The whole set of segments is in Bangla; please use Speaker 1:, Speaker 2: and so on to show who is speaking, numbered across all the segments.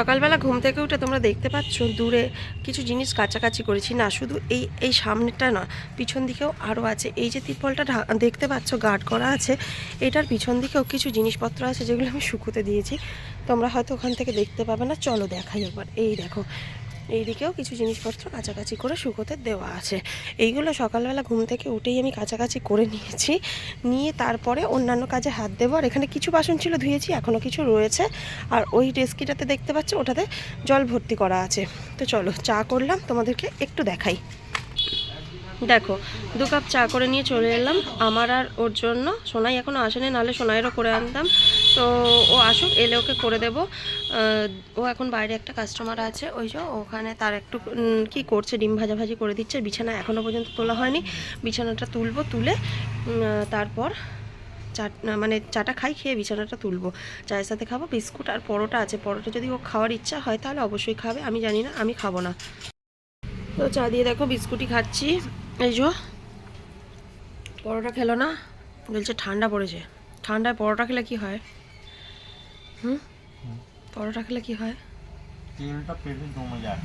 Speaker 1: সকালবেলা ঘুম থেকে উঠে তোমরা দেখতে পাচ্ছ দূরে কিছু জিনিস কাছাকাছি করেছি। না, শুধু এই এই সামনেটা না পিছন দিকেও আরও আছে। এই যে তিরপলটা দেখতে পাচ্ছ গার্ড করা আছে, এটার পিছন দিকেও কিছু জিনিসপত্র আছে যেগুলো আমি শুকোতে দিয়েছি। তোমরা হয়তো ওখান থেকে দেখতে পাবে না। চলো দেখাই একবার। এই দেখো এইদিকেও কিছু জিনিসপত্র কাছাকাছি করে শুকোতে দেওয়া আছে। এইগুলো সকালবেলা ঘুম থেকে উঠেই আমি কাছাকাছি করে নিয়েছি। নিয়ে তারপরে অন্যান্য কাজে হাত দেবো। আর এখানে কিছু বাসন ছিল ধুয়েছি এখনও কিছু রয়েছে। আর ওই ডেস্কিটাতে দেখতে পাচ্ছ, ওটাতে জল ভর্তি করা আছে। তো চলো, চা করলাম, তোমাদেরকে একটু দেখাই। দেখো, দু কাপ চা করে নিয়ে চলে এলাম। আমার আর ওর জন্য, সোনাই এখনও আসেনি, নাহলে সোনাইয়েরও করে আনতাম। তো ও আসুক, এলে ওকে করে দেবো। ও এখন বাইরে একটা কাস্টমার আছে, ওই যে ওখানে তার একটু কি করছে, ডিম ভাজাভাজি করে দিচ্ছে, বিছানা এখনও পর্যন্ত তোলা হয়নি। বিছানাটা তুলবো, তুলে তারপর চা মানে চাটা খাই, খেয়ে বিছানাটা তুলবো। চায়ের সাথে খাব, বিস্কুট আর পরোটা আছে। পরোটা যদি ও খাওয়ার ইচ্ছা হয়, তাহলে অবশ্যই খাবে। আমি জানি না, আমি খাব না। তো চা দিয়ে দেখো, বিস্কুটই খাচ্ছি। এই যো পরোটা খেলো না, বলছে ঠান্ডা পড়েছে। ঠান্ডায় পরোটা খেলে কি হয়? হুম? পরোটা কি হয়?
Speaker 2: তেলটা পেটে জমে যায়।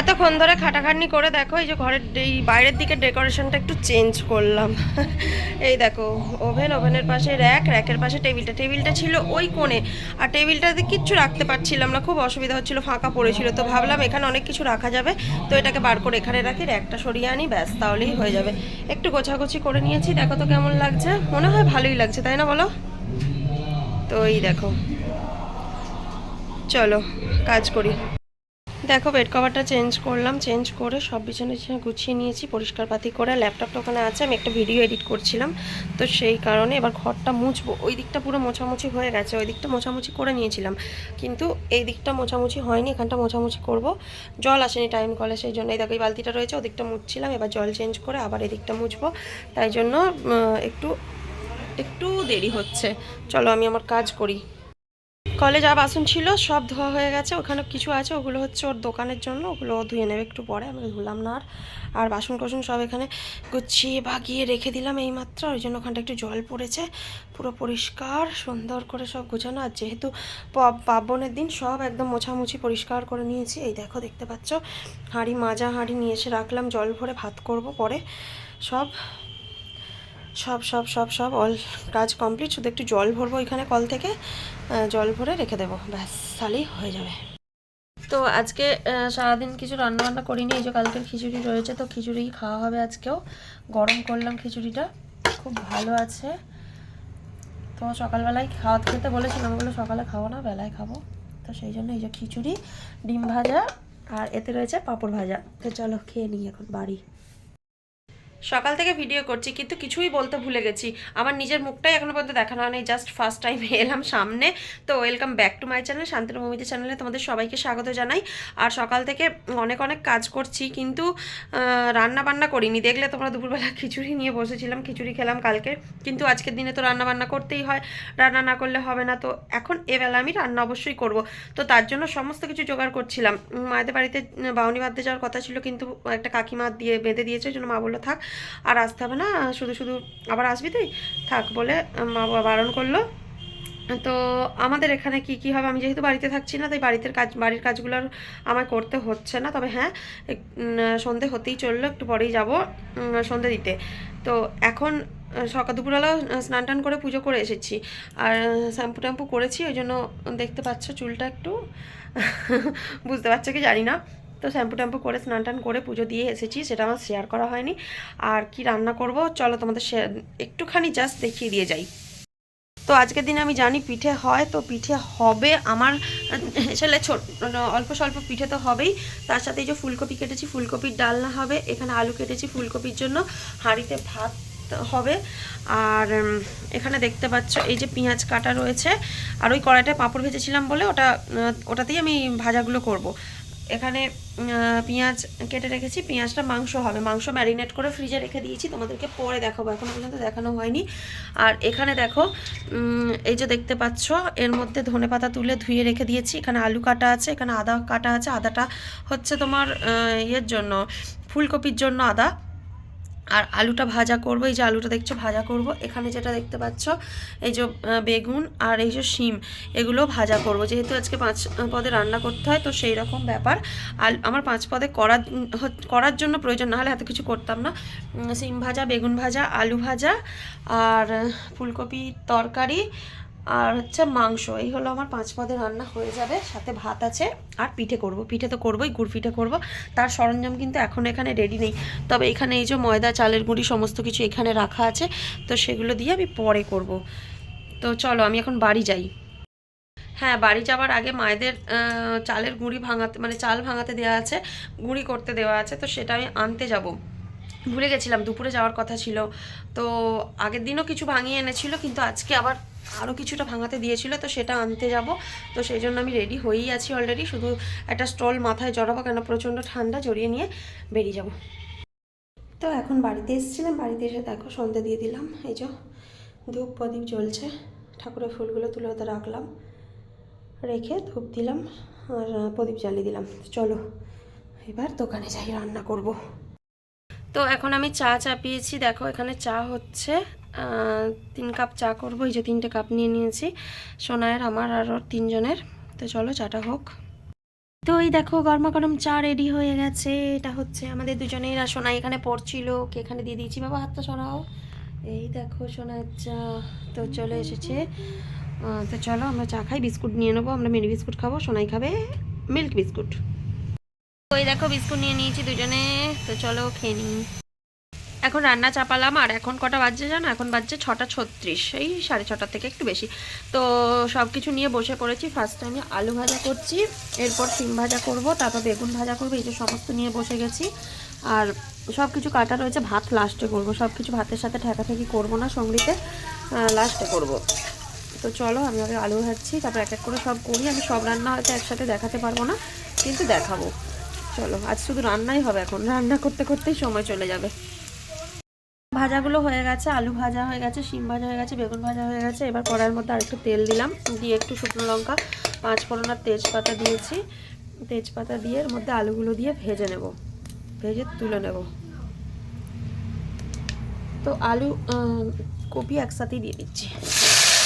Speaker 1: এতক্ষণ ধরে খাটাখাটনি করে দেখো, এই যে ঘরের এই বাইরের দিকে ডেকোরেশনটা একটু চেঞ্জ করলাম। এই দেখো, ওভেন, ওভেনের পাশে র্যাক, র্যাকের পাশে টেবিলটা। টেবিলটা ছিল ওই কোণে, আর টেবিলটাতে কিচ্ছু রাখতে পারছিলাম না, খুব অসুবিধা হচ্ছিল, ফাঁকা পড়েছিল। তো ভাবলাম এখানে অনেক কিছু রাখা যাবে, তো এটাকে বার করে এখানে রাখি, র্যাকটা সরিয়ে আনি, ব্যাস, তাহলেই হয়ে যাবে। একটু গোছাগুছি করে নিয়েছি, দেখো তো কেমন লাগছে। মনে হয় ভালোই লাগছে, তাই না বলো? তো এই দেখো, চলো, কাজ করি। দেখো বেড কভারটা চেঞ্জ করলাম চেঞ্জ করে সব বিছানা বিছানা গুছিয়ে নিয়েছি, পরিষ্কার পাতি করে ল্যাপটপটা ওখানে আছে, আমি একটা ভিডিও এডিট করছিলাম, তো সেই কারণে এবার ঘরটা মুছবো। ওই দিকটা পুরো মোছামুছি হয়ে গেছে, ওই দিকটা মোছামুছি করে নিয়েছিলাম, কিন্তু এই দিকটা মোছামুছি হয়নি, এখানটা মোছামুছি করব। জল আসেনি টাইম কলে সেই জন্য এই দেখো এই বালতিটা রয়েছে, ওদিকটা মুছছিলাম, এবার জল চেঞ্জ করে আবার এদিকটা মুছবো, তাই জন্য একটু একটু দেরি হচ্ছে। চলো আমি আমার কাজ করি। কলে যা বাসন ছিল সব ধোয়া হয়ে গেছে। ওখানে কিছু আছে, ওগুলো হচ্ছে ওর দোকানের জন্য, ওগুলো ধুয়ে নেবে একটু পরে, আমি ধুলাম না আর। আর বাসন কোসন সব এখানে গুছিয়ে বাগিয়ে রেখে দিলাম এইমাত্র, ওই জন্য ওখানটা একটু জল পড়েছে, পুরো পরিষ্কার, সুন্দর করে সব গোছানো। আর যেহেতু প- পার্বণের দিন, সব একদম মোছামুছি পরিষ্কার করে নিয়েছি। এই দেখো, দেখতে পাচ্ছ? হাঁড়ি মাজা হাঁড়ি নিয়ে এসে রাখলাম, জল ভরে ভাত করব পরে। সব সব সব সব সব অল কাজ কমপ্লিট শুধু একটু জল ভরবো এখানে কল থেকে। জল ভরে রেখে দেবো। ব্যাস, তাহলেই হয়ে যাবে। তো আজকে সারাদিন কিছু রান্না বান্না করিনি, এই যে কালকের খিচুড়ি রয়েছে, তো খিচুড়ি খাওয়া হবে আজকেও। গরম করলাম খিচুড়িটা, খুব ভালো আছে। তো সকালবেলায় খাওয়া খেতে বলেছিলাম বলে সকালে খাব না, বেলায় খাব। তো সেই জন্য এই যে খিচুড়ি, ডিম ভাজা, আর এতে রয়েছে পাঁপড় ভাজা। তো চলো খেয়ে নিই এখন, বাড়ি। সকাল থেকে ভিডিও করছি, কিন্তু কিছুই বলতে ভুলে গেছি। আমার নিজের মুখটাই এখনও পর্যন্ত দেখানো হয়নি জাস্ট ফার্স্ট টাইম এলাম সামনে। তো welcome back to my channel Shantanu Mamita চ্যানেলে তোমাদের সবাইকে স্বাগত জানাই। আর সকাল থেকে অনেক অনেক কাজ করছি, কিন্তু রান্না বান্না করিনি। দেখলে তোমরা দুপুরবেলা খিচুড়ি নিয়ে বসেছিলাম, খিচুড়ি খেলাম কালকে। কিন্তু আজকের দিনে তো রান্না বান্না করতেই হয়, রান্না না করলে হবে না। তো এখন এবেলা আমি রান্না অবশ্যই করব। তো তার জন্য সমস্ত কিছু জোগাড় করছিলাম। মায়েদের বাড়িতে, বাউনি বাঁধতে যাওয়ার কথা ছিল, কিন্তু একটা কাকিমা দিয়ে বেঁধে দিয়েছে জন্য মা বলল, থাক আর আসতে হবে না, শুধু শুধু আবার আসবি তুই? থাক বলে মা বাবা বারণ করল। তো আমাদের এখানে কি কি হবে? আমি যেহেতু বাড়িতে থাকছি না, তাই বাড়িতে কাজ, বাড়ির কাজগুলো আমায় করতে হচ্ছে না। তবে হ্যাঁ সন্ধে হতেই চলল, একটু পরেই যাব সন্ধে দিতে। তো এখন সকাল দুপুরবেলা স্নান টান করে পুজো করে এসেছি। আর শ্যাম্পু ট্যাম্পু করেছি, ওই জন্য দেখতে পাচ্ছ চুলটা একটু। বুঝতে পারছ কি জানি না। তো শ্যাম্পু ট্যাম্পু করে স্নান টান করে পুজো দিয়ে এসেছি, সেটা আমার শেয়ার করা হয়নি। আর কি রান্না করব, চলো তোমাদের একটুখানি জাস্ট দেখিয়ে দিয়ে যাই। তো আজকের দিনে আমি জানি পিঠে হয়, তো পিঠে হবে আমার আসলে ছোট অল্প স্বল্প পিঠে তো হবেই। তার সাথে এই যে ফুলকপি কেটেছি, ফুলকপির ডালনা হবে, এখানে আলু কেটেছি ফুলকপির জন্য, হাঁড়িতে ভাত হবে। আর এখানে দেখতে পাচ্ছ এই যে পেঁয়াজ কাটা রয়েছে, আর ওই কড়াইটায় পাঁপড় ভেজেছিলাম বলে ওটা ওটাতেই আমি ভাজাগুলো করব। এখানে পেঁয়াজ কেটে রেখেছি। পেঁয়াজটা মাংস হবে। মাংস ম্যারিনেট করে ফ্রিজে রেখে দিয়েছি। তোমাদেরকে পরে দেখাবো। এখনও পর্যন্ত দেখানো হয়নি। আর এখানে দেখো এই যে দেখতে পাচ্ছ, এর মধ্যে ধনে পাতা তুলে ধুয়ে রেখে দিয়েছি। এখানে আলু কাটা আছে, এখানে আদা কাটা আছে। আদাটা হচ্ছে তোমার ইয়ের জন্য, ফুলকপির জন্য আদা। আর আলুটা ভাজা করব, এই যে আলুটা দেখছ ভাজা করব। এখানে যেটা দেখতে পাচ্ছ, এই যে বেগুন আর এই যে শিম, এগুলো ভাজা করব। যেহেতু আজকে পাঁচ পদে রান্না করতে হয়, তো সেই রকম ব্যাপার। আর আমার পাঁচ পদে করার করার জন্য প্রয়োজন, না হলে এত কিছু করতাম না। শিম ভাজা, বেগুন ভাজা, আলু ভাজা আর ফুলকপি তরকারি আর হচ্ছে মাংস, এই হলো আমার পাঁচ পদে রান্না হয়ে যাবে। সাথে ভাত আছে আর পিঠে করব। পিঠে তো করবোই গুড় পিঠে করব। তার সরঞ্জাম কিন্তু এখন এখানে রেডি নেই। তবে এখানে এই যে ময়দা, চালের গুঁড়ি সমস্ত কিছু এখানে রাখা আছে। তো সেগুলো দিয়ে আমি পরে করব। তো চলো, আমি এখন বাড়ি যাই। হ্যাঁ বাড়ি যাওয়ার আগে মায়েদের চালের গুঁড়ি ভাঙাতে মানে চাল ভাঙাতে দেওয়া আছে, গুঁড়ি করতে দেওয়া আছে। তো সেটা আমি আনতে যাব। ভুলে গেছিলাম, দুপুরে যাওয়ার কথা ছিল। তো আগের দিনও কিছু ভাঙিয়ে এনেছিল, কিন্তু আজকে আবার আরও কিছুটা ভাঙাতে দিয়েছিল, তো সেটা আনতে যাব। তো সেই জন্য আমি রেডি হয়েই আছি অলরেডি শুধু একটা স্টল মাথায় জড়াবো কেন, প্রচণ্ড ঠান্ডা, জড়িয়ে নিয়ে বেরিয়ে যাব। তো এখন বাড়িতে এসেছিলাম, বাড়িতে এসে দেখো সন্ধে দিয়ে দিলাম। এই যে ধূপ প্রদীপ জ্বলছে, ঠাকুরের ফুলগুলো তুলে ওতে রাখলাম, রেখে ধূপ দিলাম আর প্রদীপ জ্বালিয়ে দিলাম। চলো, এবার দোকানে যাই, রান্না করব। তো এখন আমি চা চাপিয়েছি, দেখো এখানে চা হচ্ছে। তিন কাপ চা করব। এই যে তিনটে কাপ নিয়ে নিয়েছি। সোনায়ের, আমার আর ওর তিনজনের। তো চলো, চাটা হোক। তো এই দেখো, গরমা গরম চা রেডি হয়ে গেছে। এটা হচ্ছে আমাদের দুজনের আর সোনা এখানে পড়ছিল। কে এখানে দিয়ে দিয়েছি। বাবা, হাতটা সরাও। এই দেখো সোনার চা। তো চলে এসেছে। তো চলো, আমরা চা খাই। বিস্কুট নিয়ে নেব। আমরা মিনি বিস্কুট খাব। সোনাই খাবে মিল্ক বিস্কুট। ওই দেখো, বিস্কুট নিয়ে নিয়েছি দুজনে। তো চলো, খেয়ে নিই। এখন রান্না চাপালাম, আর এখন কটা বাজছে জানো? এখন বাজছে ছটা ছত্রিশ, এই সাড়ে ছটার থেকে একটু বেশি। তো সব কিছু নিয়ে বসে পড়েছি ফার্স্ট আমি আলু ভাজা করছি, এরপর সিম ভাজা করব, তারপর বেগুন ভাজা করব, এই যে সমস্ত নিয়ে বসে গেছি। আর সব কিছু কাটা রয়েছে, ভাত লাস্টে করব সব কিছু ভাতের সাথে ঠেকাঠেকি করব না, সঙ্গীতে লাস্টে করব। তো চলো, আমি আগে আলু ভাজছি, তারপর এক এক করে সব করি, আমি সব রান্না হয়তো একসাথে দেখাতে পারব না, কিন্তু দেখাবো। চলো, আজ শুধু রান্নাই হবে এখন, রান্না করতে করতেই সময় চলে যাবে। ভাজাগুলো হয়ে গেছে, আলু ভাজা হয়ে গেছে, শিম ভাজা হয়ে গেছে, বেগুন ভাজা হয়ে গেছে। এবার কড়াইয়ের মধ্যে আরেকটু তেল দিলাম। দিয়ে একটু শুকনো লঙ্কা, পাঁচ ফোড়ন আর তেজপাতা দিয়েছি। তেজপাতা দিয়ে এর মধ্যে আলুগুলো দিয়ে ভেজে নেব। ভেজে তুলে নেব। তো আলু কপি একসাথেই দিয়ে দিচ্ছি।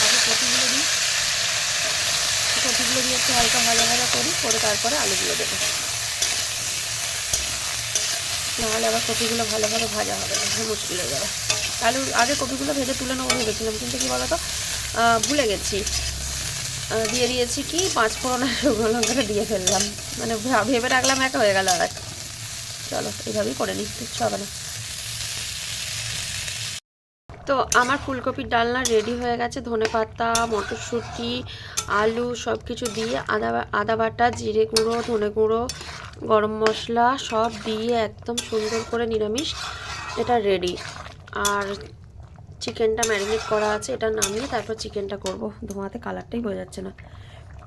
Speaker 1: আগে কপিগুলো দিই। কপিগুলো দিয়ে একটু হালকা ভাজা ভাজা করি, করে তারপরে আলুগুলো দেবো। নাহলে আবার কপিগুলো ভালোভাবে ভাজা হবে না মুশকিল হয়ে যাবে। আলু, আগে কপিগুলো ভেজে তুলে নেব ভেবেছিলাম, কিন্তু কী বলতো? ভুলে গেছি। দিয়ে দিয়েছি কি? পাঁচ ফোড়ন আর শুকনো লঙ্কাটা দিয়ে ফেললাম। মানে ভেবে রাখলাম একা হয়ে গেল আর। এক চলো, এইভাবেই করে নিই, কিচ্ছু হবে না। তো আমার ফুলকপির ডালনা রেডি হয়ে গেছে। ধনে পাতা, মটরশুঁটি, আলু সব কিছু দিয়ে আদা আদা বাটা, জিরে গুঁড়ো, ধনে গুঁড়ো গরম মশলা সব দিয়ে একদম সুন্দর করে নিরামিষ, এটা রেডি আর চিকেনটা ম্যারিনেট করা আছে, এটা নামিয়ে তারপর চিকেনটা করব। ধোঁয়াতে কালারটাই বোঝা যাচ্ছে না।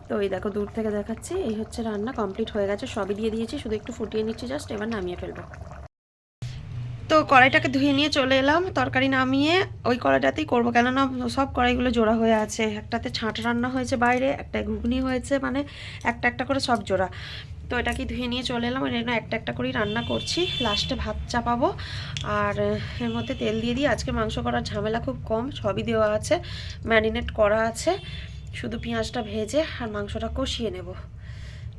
Speaker 1: তো এই দেখো, দূর থেকে দেখাচ্ছি, এই হচ্ছে রান্না কমপ্লিট হয়ে গেছে, সবই দিয়ে দিয়েছি, শুধু একটু ফুটিয়ে নিচ্ছি জাস্ট এবার নামিয়ে ফেলব। তো কড়াইটাকে ধুয়ে নিয়ে চলে এলাম, তরকারি নামিয়ে ওই কড়াইটাতেই করব, কেননা সব কড়াইগুলো জোড়া হয়ে আছে। একটাতে ছাঁট রান্না হয়েছে বাইরে, একটা ঘুগনি হয়েছে মানে একটা একটা করে সব জোড়া। তো এটাকে ধুয়ে নিয়ে চলে এলাম এর জন্য একটা একটা করেই রান্না করছি। লাস্টে ভাত চাপাবো। আর এর মধ্যে তেল দিয়ে দিই। আজকে মাংস করার ঝামেলা খুব কম, সবই দেওয়া আছে। ম্যারিনেট করা আছে। শুধু পেঁয়াজটা ভেজে আর মাংসটা কষিয়ে নেব।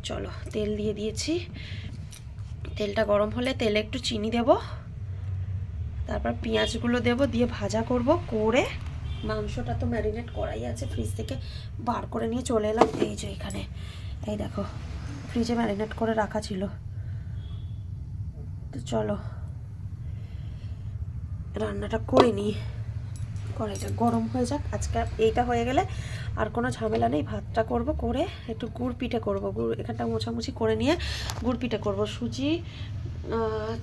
Speaker 1: চলো, তেল দিয়ে দিয়েছি। তেলটা গরম হলে তেলে একটু চিনি দেবো। তারপর পেঁয়াজগুলো দেব, দিয়ে ভাজা করব, করে মাংসটা তো ম্যারিনেট করাই আছে। ফ্রিজ থেকে বার করে নিয়ে চলে এলাম। এই যে এখানে। এই দেখো। ফ্রিজে ম্যারিনেট করে রাখা ছিল। তো চলো, রান্নাটা করে নিই। কড়াইটা গরম হয়ে যাক। আজকে এইটা হয়ে গেলে আর কোনো ঝামেলা নেই। ভাতটা করব করে একটু গুড় পিঠে করব। গুড় এখানটা মোছামুছি করে নিয়ে গুড় পিঠে করব। সুজি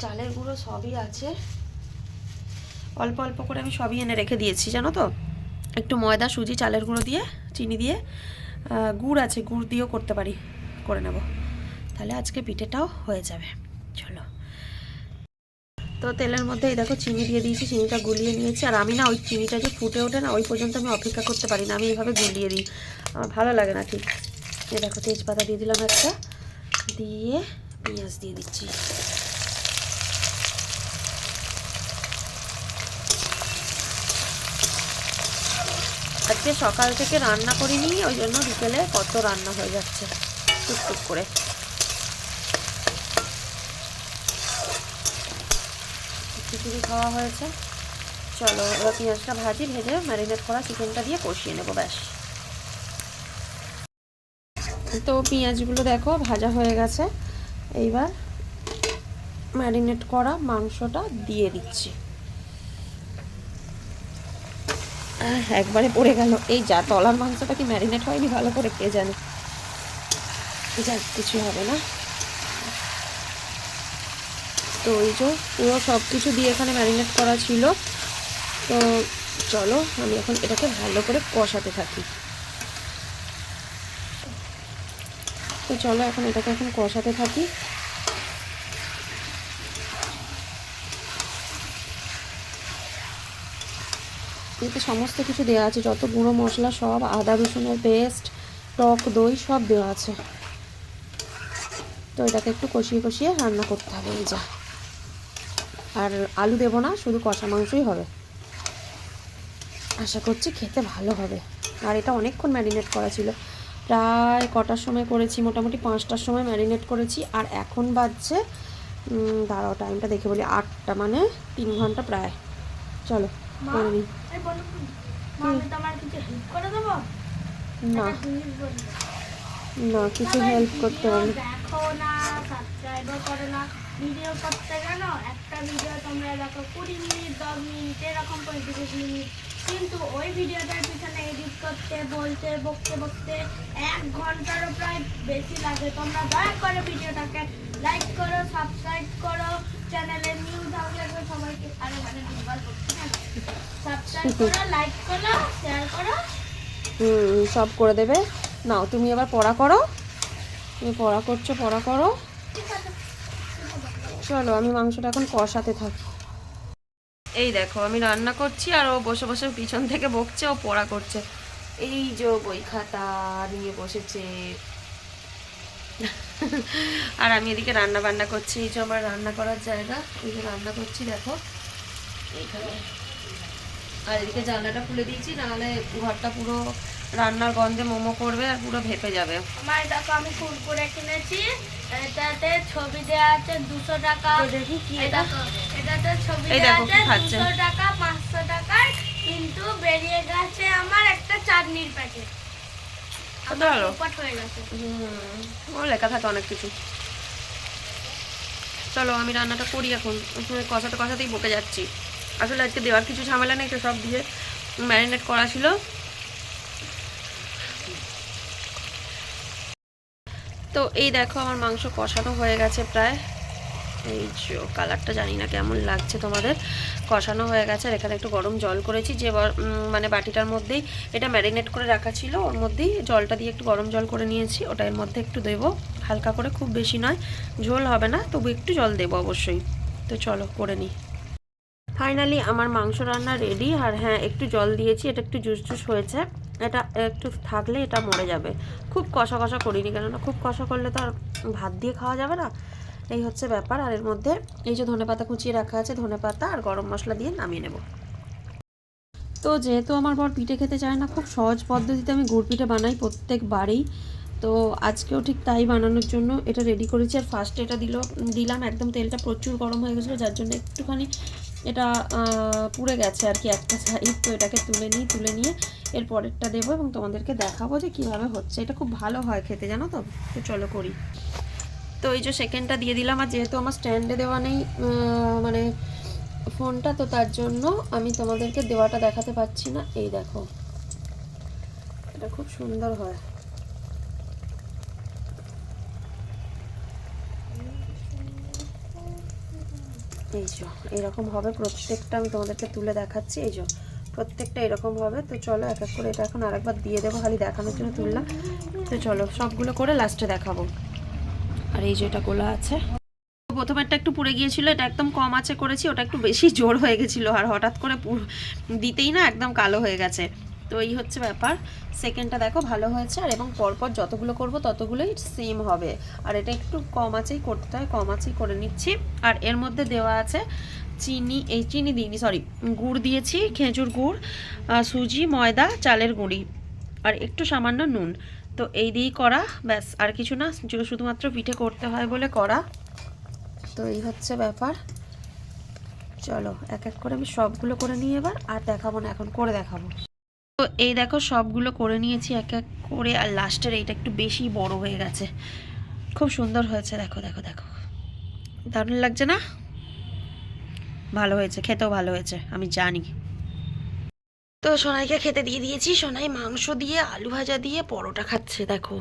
Speaker 1: চালের গুঁড়ো সবই আছে। অল্প অল্প করে আমি সবই এনে রেখে দিয়েছি, জানো তো? একটু ময়দা, সুজি, চালের গুঁড়ো দিয়ে, চিনি দিয়ে গুড় আছে। গুড় দিয়েও করতে পারি। করে নেব। তাহলে আজকে পিঠেটাও হয়ে যাবে। চলো। তো তেলের মধ্যে এই দেখো চিনি দিয়ে দিয়েছি, চিনিটা গুলিয়ে নিয়েছি। আর আমি না ওই চিনিটা যে ফুটে ওঠে না, ওই পর্যন্ত আমি অপেক্ষা করতে পারি না। আমি এইভাবে গুলিয়ে দিই। আমার ভালো লাগে না ঠিক। এ দেখো তেজপাতা দিয়ে দিলাম একটা। দিয়ে পেঁয়াজ দিয়ে দিচ্ছি। আজকে সকাল থেকে রান্না করিনি, ওই জন্য বিকেলে কত রান্না হয়ে যাচ্ছে। টুকটুক করে। খিচুড়ি খাওয়া হয়েছে। চলো, এবার পেঁয়াজটা ভাজি, ভেজে ম্যারিনেট করা চিকেনটা দিয়ে কষিয়ে নেব, ব্যাস। তো পেঁয়াজগুলো দেখো, ভাজা হয়ে গেছে। এইবার ম্যারিনেট করা মাংসটা দিয়ে দিচ্ছি। একবারে পড়ে গেল। এই যা, তলার মাংসটা কি ম্যারিনেট হয়নি? ভালো করে কে জানে? যাক, কিছু হবে না। তো ওই যে পুরো সব কিছু দিয়ে এখানে ম্যারিনেট করা ছিল। তো চলো, আমি এখন এটাকে ভালো করে কষাতে থাকি। তো চলো, এখন এটাকে এখন কষাতে থাকি। এতে সমস্ত কিছু দেওয়া আছে, যত গুঁড়ো মশলা সব, আদা, রসুনের পেস্ট টক, দই, সব দেওয়া আছে। তো এটাকে একটু কষিয়ে কষিয়ে রান্না করতে হবে, এই যা। আর আলু দেবো না শুধু কষা মাংসই হবে। আশা করছি খেতে ভালো হবে। আর এটা অনেকক্ষণ ম্যারিনেট করা ছিল। প্রায় কটার সময় করেছি মোটামুটি পাঁচটার সময় ম্যারিনেট করেছি। আর এখন বাজছে দাঁড়াও টাইমটা দেখে বলি আটটা মানে তিন ঘণ্টা প্রায়। চলো করে নিই। না। না কিছু হেল্প করতে
Speaker 3: ভিডিও ভিডিও করতে জানো? একটা ভিডিও তোমরা দেখো কুড়ি মিনিট দশ মিনিট এরকম পঁয়ত্রিশ মিনিট। কিন্তু ওই ভিডিওটার পিছনে এডিট করতে বলতে বকতে বকতে এক ঘন্টারও প্রায় বেশি লাগে। তোমরা দয়া করে ভিডিওটাকে লাইক করো সাবস্ক্রাইব করো। চ্যানেলে নিউ থাকলে সবাইকে আরে মানে দুবার না সাবস্ক্রাইব করো লাইক করো শেয়ার করো।
Speaker 1: হুম সব করে দেবে। নাও তুমি এবার পড়া করো। তুমি পড়া করছ পড়া করো।
Speaker 3: ঠিক আছে।
Speaker 1: চলো, আমি মাংসটা এখন কষাতে থাকি। এই দেখো, আমি রান্না করছি আর ও বসে বসে পিছন থেকে বকছে, ও পড়া করছে। এই যে বই খাতা নিয়ে বসেছে। আর আমি এদিকে রান্না বান্না করছি, এই যে আমার রান্না করার জায়গা, এই যে রান্না করছি, দেখো। এইখানে। আর এদিকে জানলাটা খুলে দিয়েছি, নাহলে ঘরটা পুরো রান্নার গন্ধে মোমো করবে আর পুরো ভেপে যাবে।
Speaker 3: আমার দেখো আমি কুরকুরে কিনেছি। এটাতে ছবি দেওয়া আছে দুশো টাকা।
Speaker 1: দেখি কি এটা?
Speaker 3: দেখো এটাতে ছবি দেওয়া আছে দুশো টাকা পাঁচশো টাকার। কিন্তু বেরিয়ে গেছে আমার একটা চাটনির প্যাকেট।
Speaker 1: কত ভালো?
Speaker 3: উপট গেছে।
Speaker 1: হুম, ও লেখা থাকে অনেক কিছু। চলো আমি রান্নাটা করি এখন। ওখানে কষাতে কষাতেই বকে যাচ্ছি। আসলে আজকে দেওয়ার কিছু ঝামেলা নেই তো সব দিয়ে ম্যারিনেট করা ছিল। তো এই দেখো আমার মাংস কষানো হয়ে গেছে প্রায়। এই কালারটা জানি না কেমন লাগছে তোমাদের। কষানো হয়ে গেছে আর এখানে একটু গরম জল করেছি। যে মানে বাটিটার মধ্যেই এটা ম্যারিনেট করে রাখা ছিল, ওর মধ্যেই জলটা দিয়ে একটু গরম জল করে নিয়েছি। ওটা এর মধ্যে একটু দেবো। হালকা করে খুব বেশি নয়, ঝোল হবে না, তবু একটু জল দেবো অবশ্যই। তো চলো করে নিই। ফাইনালি আমার মাংস রান্না রেডি আর হ্যাঁ একটু জল দিয়েছি, এটা একটু জুস জুস হয়েছে। এটা একটু থাকলে এটা মরে যাবে। খুব কষা কষা করিনি, কেননা খুব কষা করলে তো আর ভাত দিয়ে খাওয়া যাবে না। এই হচ্ছে ব্যাপার, আর এর মধ্যে এই যে ধনেপাতা কুচিয়ে রাখা আছে ধনেপাতা আর গরম মশলা দিয়ে নামিয়ে নেব। তো যেহেতু আমার বর পিঠে খেতে চায় না, খুব সহজ পদ্ধতিতে আমি গুড় পিঠে বানাই প্রত্যেকবারেই। তো আজকেও ঠিক তাই বানানোর জন্য এটা রেডি করেছি, আর ফার্স্টে এটা দিল, দিলাম, একদম তেলটা প্রচুর গরম হয়ে গেছিল, যার জন্য একটুখানি এটা পুড়ে গেছে আর কি একটা সাইড তো এটাকে তুলে নিই, তুলে নিয়ে এর পরেরটা দেবো এবং তোমাদেরকে দেখাবো যে কীভাবে হচ্ছে। এটা খুব ভালো হয় খেতে, জানো তো? তো চলো করি। তো এই যে সেকেন্ডটা দিয়ে দিলাম, আর যেহেতু আমার স্ট্যান্ডে দেওয়া নেই মানে ফোনটা তো তার জন্য আমি তোমাদেরকে দেওয়াটা দেখাতে পাচ্ছি না। এই দেখো। এটা খুব সুন্দর হয়। এই যে, এরকম হবে প্রত্যেকটা আমি তোমাদেরকে তুলে দেখাচ্ছি। এই যে প্রত্যেকটা এরকম হবে। তো চলো এক এক করে এটা এখন আরেকবার দিয়ে দেবো, খালি দেখানোর জন্য তুললাম। তো চলো সবগুলো করে লাস্টে দেখাবো। আর এই যে এটা গোলা আছে। প্রথমেরটা একটু পুড়ে গিয়েছিল, এটা একদম কম আছে করেছি, ওটা একটু বেশি জোর হয়ে গেছিল, আর হঠাৎ করে দিতেই না একদম কালো হয়ে গেছে। তো এই হচ্ছে ব্যাপার। সেকেন্ডটা দেখো, ভালো হয়েছে, আর এবং পরপর যতগুলো করব ততগুলোই সেম হবে। আর এটা একটু কম আছেই করতে হয়, কম আছেই করে নিচ্ছি। আর এর মধ্যে দেওয়া আছে চিনি, এই চিনি দিইনি সরি গুড় দিয়েছি, খেজুর গুড় সুজি, ময়দা, চালের গুঁড়ি, আর একটু সামান্য নুন। তো এই দিয়েই করা, ব্যাস, আর কিছু না শুধুমাত্র পিঠে করতে হয় বলে করা। তো এই হচ্ছে ব্যাপার। চলো, এক এক করে আমি সবগুলো করে নিই এবার, আর দেখাবো না, এখন করে দেখাবো। তো এই দেখো, সবগুলো করে নিয়েছি, এক এক করে, আর লাস্টের এইটা একটু বেশি বড় হয়ে গেছে। খুব সুন্দর হয়েছে, দেখো দেখো দেখো। দারুণ লাগছে না? ভালো হয়েছে খেতেও ভালো হয়েছে আমি জানি। তো সোনাইকে খেতে দিয়ে দিয়েছি সোনাই মাংস দিয়ে আলু ভাজা দিয়ে পরোটা খাচ্ছে দেখো।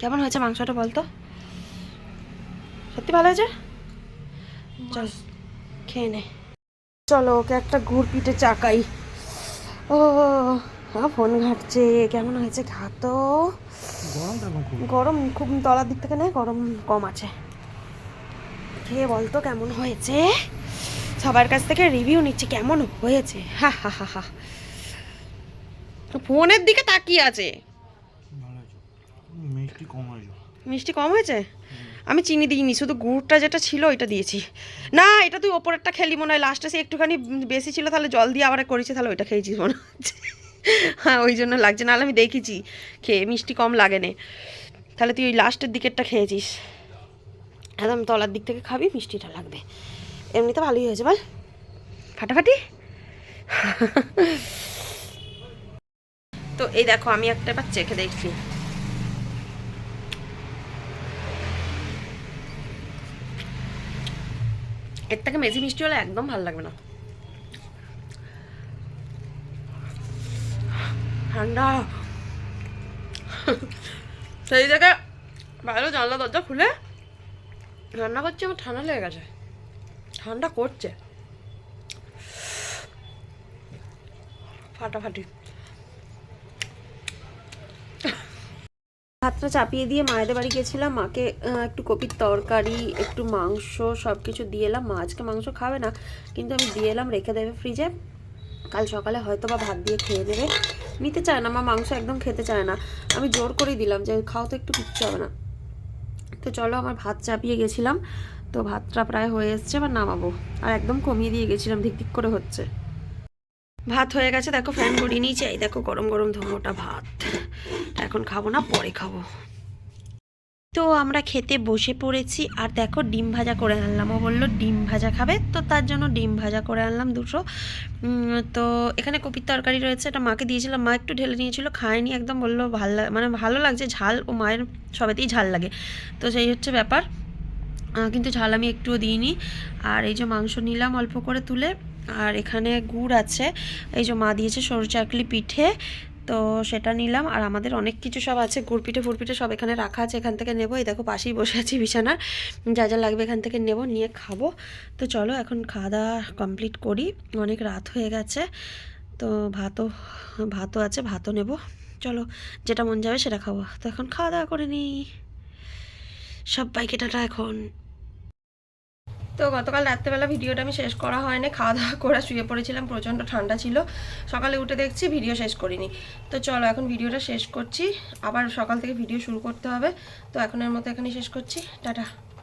Speaker 1: কেমন হয়েছে মাংসটা বলতো? সত্যি ভালো হয়েছে? চল খেয়ে নে। চলো ওকে একটা গুড় পিঠে চাকাই ও ফোন ঘাটছে কেমন হয়েছে খাতো? গরম খুব। তলার দিক থেকে নেই গরম কম আছে। খেয়ে বলতো কেমন হয়েছে? সবার কাছ থেকে রিভিউ নিচ্ছে কেমন হয়েছে? হা হা হা হা। ফোনের দিকে তাকিয়ে আছে।
Speaker 2: মিষ্টি কম হয়েছে।
Speaker 1: মিষ্টি কম হয়েছে? আমি চিনি দিইনি শুধু গুড়টা যেটা ছিল ওইটা দিয়েছি। না এটা তুই ওপরেরটা খেলি মনে হয় লাস্টে সে একটুখানি বেশি ছিল তাহলে জল দিয়ে আবার করেছি তাহলে ওইটা খেয়েছিস মনে হচ্ছে। হ্যাঁ ওই জন্য লাগছে নাহলে আমি দেখেছি খেয়ে মিষ্টি কম লাগে নে। তাহলে তুই ওই লাস্টের দিকেরটা খেয়েছিস। একদম তলার দিক থেকে খাবি মিষ্টিটা লাগবে। এমনিতে ভালোই হয়েছে বল। ফাটাফাটি? তো এই দেখো আমি একটা এবার চেখে দেখছি। এর থেকে মেজি মিষ্টি হলে একদম ভালো লাগবে না। ঠান্ডা। সেই জায়গায় বাইরে জানলা দরজা খুলে রান্না করছি আমার ঠান্ডা লেগে গেছে। ঠান্ডা করছে। ফাটাফাটি। ভাতটা চাপিয়ে দিয়ে মায়েদের বাড়ি গেছিলাম। মাকে একটু কপির তরকারি, একটু মাংস সব কিছু দিয়ে এলাম। মা আজকে মাংস খাবে না, কিন্তু আমি দিয়ে এলাম, রেখে দেবে ফ্রিজে কাল সকালে হয়তো বা ভাত দিয়ে খেয়ে দেবে নিতে চায় না, মা মাংস একদম খেতে চায় না। আমি জোর করেই দিলাম যে, খাও তো, একটু কিচ্ছু হবে না। তো চলো, আমার ভাত চাপিয়ে গেছিলাম। তো ভাতটা প্রায় হয়ে এসছে, এবার নামাবো। আর একদম কমিয়ে দিয়ে গেছিলাম, ধিক ধিক করে হচ্ছে। ভাত হয়ে গেছে, দেখো ফ্যান গড়িয়ে নিয়েছি, এই দেখো গরম গরম ধোঁয়াটা ভাত। এখন খাব না, পরে খাব। তো আমরা খেতে বসে পড়েছি, আর দেখো ডিম ভাজা করে আনলাম। ও বলল, ডিম ভাজা খাবে? তো তার জন্য ডিম ভাজা করে আনলাম দুটো তো এখানে কপির তরকারি রয়েছে, এটা মাকে দিয়েছিলাম। মা একটু ঢেলে নিয়েছিল, খায়নি, একদম বলল, ভালো মানে ভালো লাগছে, ঝাল, ও মায়ের সবেতেই ঝাল লাগে। তো সেই হচ্ছে ব্যাপার। কিন্তু ঝাল আমি একটুও দিইনি। আর এই যে মাংস নিলাম অল্প করে তুলে, আর এখানে গুড় আছে। এই যে মা দিয়েছে সরু চাকলি পিঠে, তো সেটা নিলাম। আর আমাদের অনেক কিছু সব আছে, গুড় পিঠে, ফুড় পিঠে সব এখানে রাখা আছে, এখান থেকে নেব। এই দেখো পাশেই বসে আছি বিছানার, যা যা লাগবে এখান থেকে নেব, নিয়ে খাব। তো চলো এখন খাওয়া দাওয়া কমপ্লিট করি। অনেক রাত হয়ে গেছে, তো ভাতও ভাতও আছে, ভাতও নেব। চলো, যেটা মন যাবে সেটা খাব। তো এখন খাওয়া দাওয়া করে নিই। সবাইকে টাটা এখন। তো গতকাল রাত্রেবেলা ভিডিওটা আমি শেষ করা হয়নি, খাওয়া দাওয়া করে শুয়ে পড়েছিলাম, প্রচণ্ড ঠান্ডা ছিল। সকালে উঠে দেখছি ভিডিও শেষ করিনি। তো চলো এখন ভিডিওটা শেষ করছি, আবার সকাল থেকে ভিডিও শুরু করতে হবে। তো এখনের মতো এখানেই শেষ করছি। টাটা।